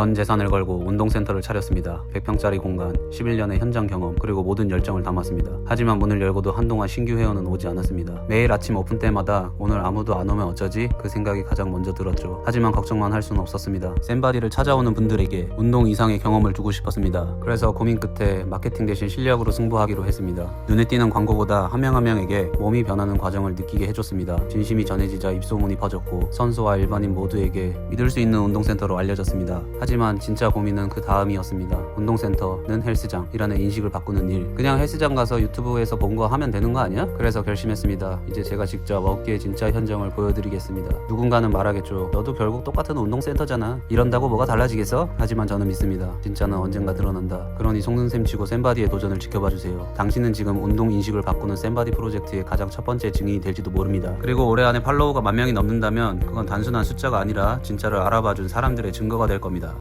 전 재산을 걸고 운동센터를 차렸습니다. 100평짜리 공간, 11년의 현장 경험, 그리고 모든 열정을 담았습니다. 하지만 문을 열고도 한동안 신규 회원은 오지 않았습니다. 매일 아침 오픈 때마다 오늘 아무도 안 오면 어쩌지? 그 생각이 가장 먼저 들었죠. 하지만 걱정만 할 수는 없었습니다. 센바디를 찾아오는 분들에게 운동 이상의 경험을 주고 싶었습니다. 그래서 고민 끝에 마케팅 대신 실력으로 승부하기로 했습니다. 눈에 띄는 광고보다 한 명 한 명에게 몸이 변하는 과정을 느끼게 해줬습니다. 진심이 전해지자 입소문이 퍼졌고 선수와 일반인 모두에게 믿을 수 있는 운동센터로 알려졌습니다. 하지만 진짜 고민은 그 다음이었습니다. 운동센터는 헬스장이라는 인식을 바꾸는 일. 그냥 헬스장 가서 유튜브에서 본 거 하면 되는 거 아니야? 그래서 결심했습니다. 이제 제가 직접 어깨의 진짜 현장을 보여드리겠습니다. 누군가는 말하겠죠. 너도 결국 똑같은 운동센터잖아. 이런다고 뭐가 달라지겠어? 하지만 저는 믿습니다. 진짜는 언젠가 드러난다. 그러니 속는셈 치고 센바디의 도전을 지켜봐 주세요. 당신은 지금 운동 인식을 바꾸는 센바디 프로젝트의 가장 첫 번째 증인이 될지도 모릅니다. 그리고 올해 안에 팔로워가 만 명이 넘는다면 그건 단순한 숫자가 아니라 진짜를 알아봐 준 사람들의 증거가 될 겁니다.